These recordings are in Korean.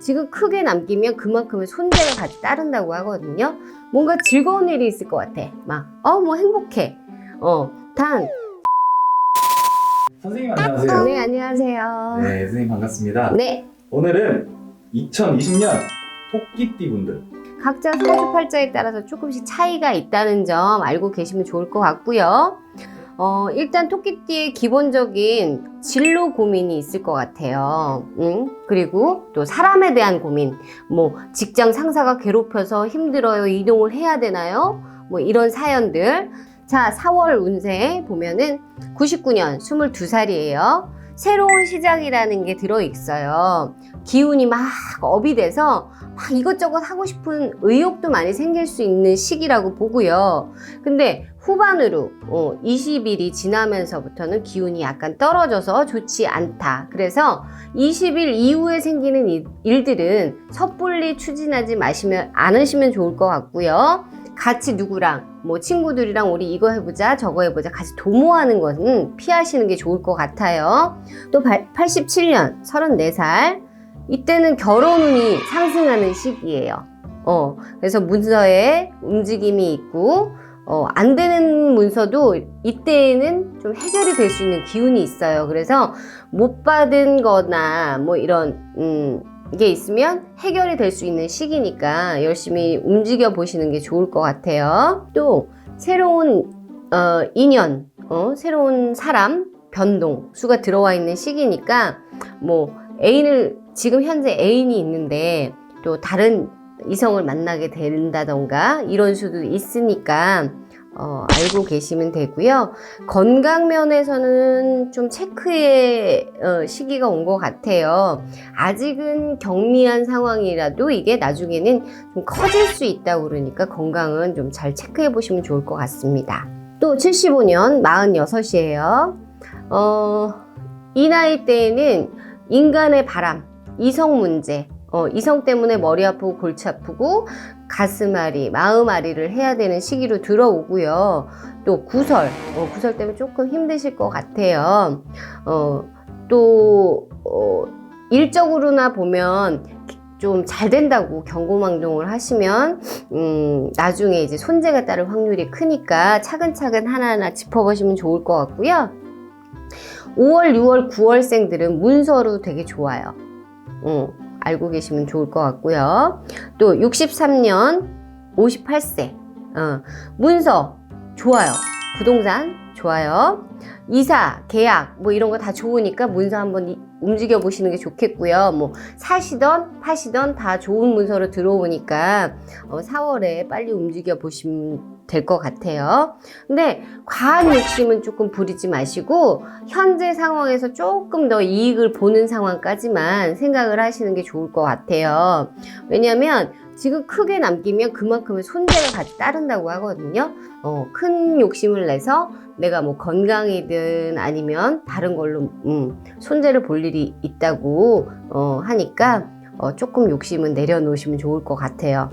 지금 크게 남기면 그만큼의 손재가 같이 따른다고 하거든요. 뭔가 즐거운 일이 있을 것 같아. 막, 어, 뭐 행복해. 어, 단, 선생님 안녕하세요. 네, 안녕하세요. 네, 선생님 반갑습니다. 네, 오늘은 2020년 토끼띠 분들 각자 사주팔자에 따라서 조금씩 차이가 있다는 점 알고 계시면 좋을 것 같고요. 어, 일단 토끼띠의 기본적인 진로 고민이 있을 것 같아요. 음? 그리고 또 사람에 대한 고민. 뭐, 직장 상사가 괴롭혀서 힘들어요. 이동을 해야 되나요? 뭐, 이런 사연들. 자, 4월 운세 보면은 99년 22살이에요. 새로운 시작이라는 게 들어있어요. 기운이 막 업이 돼서 막 이것저것 하고 싶은 의욕도 많이 생길 수 있는 시기라고 보고요. 근데 후반으로 어, 20일이 지나면서부터는 기운이 약간 떨어져서 좋지 않다. 그래서 20일 이후에 생기는 일- 일들은 섣불리 추진하지 마시면 않으시면 좋을 것 같고요. 같이 누구랑 뭐 친구들이랑 우리 이거 해보자 저거 해보자 같이 도모하는 것은 피하시는 게 좋을 것 같아요. 또 87년 34살 이때는 결혼운이 상승하는 시기예요. 어, 그래서 문서에 움직임이 있고, 어, 안 되는 문서도 이때에는 좀 해결이 될 수 있는 기운이 있어요. 그래서 못 받은 거나 뭐 이런, 음, 게 있으면 해결이 될 수 있는 시기니까 열심히 움직여 보시는 게 좋을 것 같아요. 또, 새로운, 어, 인연, 어, 새로운 사람, 변동, 수가 들어와 있는 시기니까, 뭐, 애인을 지금 현재 애인이 있는데 또 다른 이성을 만나게 된다던가 이런 수도 있으니까 어, 알고 계시면 되고요. 건강 면에서는 좀 체크의 어, 시기가 온 것 같아요. 아직은 경미한 상황이라도 이게 나중에는 좀 커질 수 있다고 그러니까 건강은 좀 잘 체크해 보시면 좋을 것 같습니다. 또 75년 46이에요. 어, 이 나이 때에는 인간의 바람, 이성 문제, 어, 이성 때문에 머리 아프고 골치 아프고 가슴 앓이, 마음 앓이를 해야 되는 시기로 들어오고요. 또 구설, 어, 구설 때문에 조금 힘드실 것 같아요. 어, 또 어, 일적으로나 보면 좀 잘 된다고 경고망동을 하시면 음, 나중에 이제 손재가 따를 확률이 크니까 차근차근 하나하나 짚어보시면 좋을 것 같고요. 5월, 6월, 9월생들은 문서로 되게 좋아요. 음, 알고 계시면 좋을 것 같고요. 또 63년 58세 어, 문서 좋아요. 부동산 좋아요. 이사, 계약 뭐 이런 거 다 좋으니까 문서 한번 이- 움직여 보시는 게 좋겠고요. 뭐 사시던 파시던 다 좋은 문서로 들어오니까 어, 4월에 빨리 움직여 보시면 될 것 같아요. 근데 과한 욕심은 조금 부리지 마시고 현재 상황에서 조금 더 이익을 보는 상황까지만 생각을 하시는 게 좋을 것 같아요. 왜냐하면 지금 크게 남기면 그만큼의 손재가 같이 따른다고 하거든요. 어, 큰 욕심을 내서 내가 뭐 건강이든 아니면 다른 걸로 음, 손재를 볼 일이 있다고 어, 하니까 어, 조금 욕심은 내려놓으시면 좋을 것 같아요.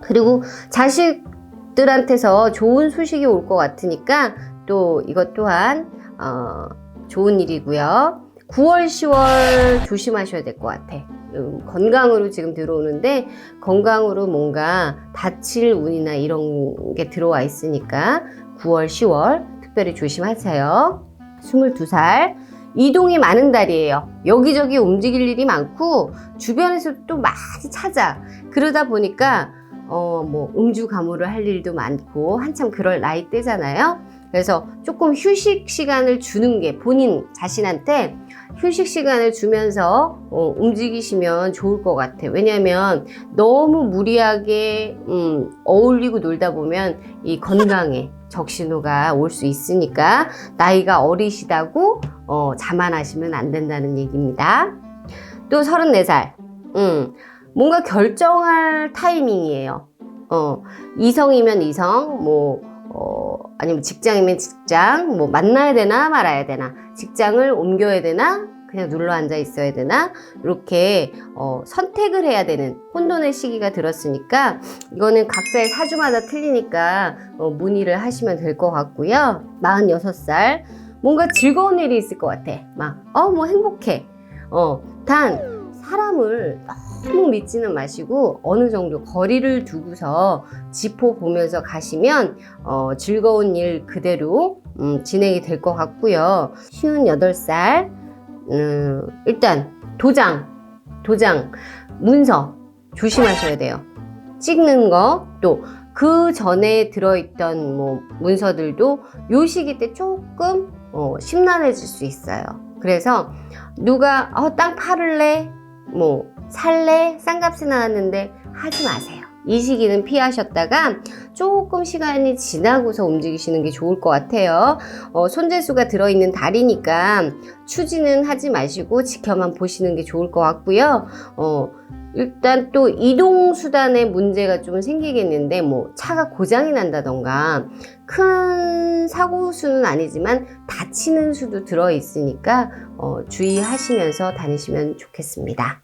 그리고 자식들한테서 좋은 소식이 올 것 같으니까 또 이것 또한 어, 좋은 일이고요. 9월, 10월 조심하셔야 될 것 같아. 음, 건강으로 지금 들어오는데 건강으로 뭔가 다칠 운이나 이런 게 들어와 있으니까 9월, 10월 특별히 조심하세요. 22살 이동이 많은 달이에요. 여기저기 움직일 일이 많고 주변에서 또 많이 찾아. 그러다 보니까 어, 뭐 음주 가무를 할 일도 많고 한참 그럴 나이 때잖아요. 그래서 조금 휴식 시간을 주는 게 본인 자신한테 휴식 시간을 주면서 어, 움직이시면 좋을 것 같아요. 왜냐하면 너무 무리하게 음, 어울리고 놀다 보면 이 건강에 적신호가 올 수 있으니까 나이가 어리시다고 어, 자만하시면 안 된다는 얘기입니다. 또 34살. 음, 뭔가 결정할 타이밍이에요. 어, 이성이면 이성, 뭐, 어, 아니면 직장이면 직장, 뭐, 만나야 되나 말아야 되나, 직장을 옮겨야 되나, 그냥 눌러 앉아 있어야 되나, 이렇게, 어, 선택을 해야 되는 혼돈의 시기가 들었으니까, 이거는 각자의 사주마다 틀리니까, 어, 문의를 하시면 될 것 같고요. 46살. 뭔가 즐거운 일이 있을 것 같아. 막, 어, 뭐 행복해. 어, 단, 사람을 너무 믿지는 마시고 어느 정도 거리를 두고서 지포 보면서 가시면 어, 즐거운 일 그대로 음, 진행이 될 것 같고요. 쉬운 8살 음, 일단 도장 도장 문서 조심하셔야 돼요. 찍는 거 또 그 전에 들어있던 뭐 문서들도 요 시기 때 조금 어, 심란해질 수 있어요. 그래서 누가 어, 땅 팔을래? 뭐 살래? 싼값에 나왔는데 하지 마세요. 이 시기는 피하셨다가 조금 시간이 지나고서 움직이시는 게 좋을 것 같아요. 어, 손재수가 들어있는 달이니까 추진은 하지 마시고 지켜만 보시는 게 좋을 것 같고요. 어, 일단 또 이동 수단에 문제가 좀 생기겠는데 뭐 차가 고장이 난다던가 큰 사고 수는 아니지만 다치는 수도 들어 있으니까 어, 주의하시면서 다니시면 좋겠습니다.